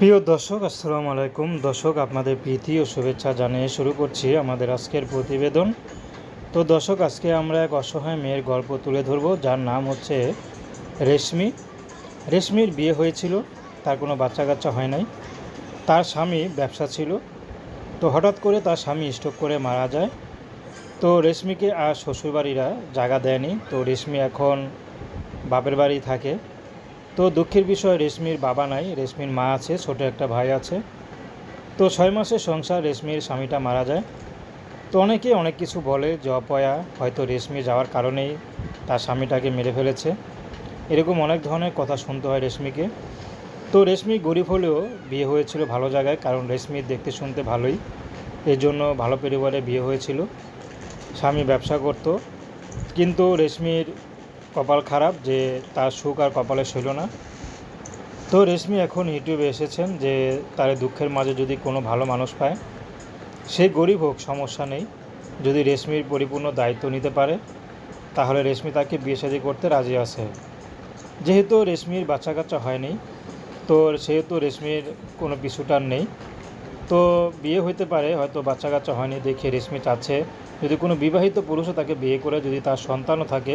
প্রিয় দর্শক, আসসালামু আলাইকুম। দর্শক, আপনাদের প্রীতি ও শুভেচ্ছা জানিয়ে শুরু করছি আমাদের আজকের প্রতিবেদন। তো দর্শক, আজকে আমরা এক অসহায় মেয়ের গল্প তুলে ধরব, যার নাম হচ্ছে রেশমি। রেশমির বিয়ে হয়েছিল, তার কোনো বাচ্চা কাচ্চা হয় নাই। তার স্বামী ব্যবসা ছিল। তো হঠাৎ করে তার স্বামী স্ট্রোক করে মারা যায়। তো রেশমিকে আর শ্বশুরবাড়িরা জায়গা দেয়নি। তো রেশমি এখন বাপের বাড়ি থাকে। তো দুঃখের বিষয়, রেশমির বাবা নাই, রেশমির মা আছে, ছোট একটা ভাই আছে। তো ছয় মাসের সংসার, রেশমির স্বামীটা মারা যায়। তো অনেকে অনেক কিছু বলে যে, অপয়া, হয়তো রেশমি যাওয়ার কারণেই তার স্বামীটাকে মেরে ফেলেছে। এরকম অনেক ধরনের কথা শুনতে হয় রেশমিকে। তো রেশমি গরিব হলেও বিয়ে হয়েছিল ভালো জায়গায়, কারণ রেশমির দেখতে শুনতে ভালোই। এর জন্য ভালো পরিবারে বিয়ে হয়েছিল। স্বামী ব্যবসা করত। কিন্তু রেশমির কপাল খারাপ যে তার সুখ আর কপালে ছিল না। তো রেশমি এখন ইউটিউবে এসেছেন যে তার দুঃখের মাঝে যদি কোনো ভালো মানুষ পায়, সে গরিব হোক, সমস্যা নেই। যদি রেশমির পরিপূর্ণ দায়িত্ব নিতে পারে, তাহলে রেশমি তাকে বিয়ে শাদী করতে রাজি আছে। যেহেতু রেশমির বাচ্চা কাচ্চা হয়নি, তো সেহেতু রেশমির কোনো পিছুটার নেই। তো বিয়ে হইতে পারে, হয়তো বাচ্চা কাচ্চা হয়নি দেখে রেশমি চাচ্ছে। যদি কোনো বিবাহিত পুরুষও তাকে বিয়ে করে, যদি তার সন্তানও থাকে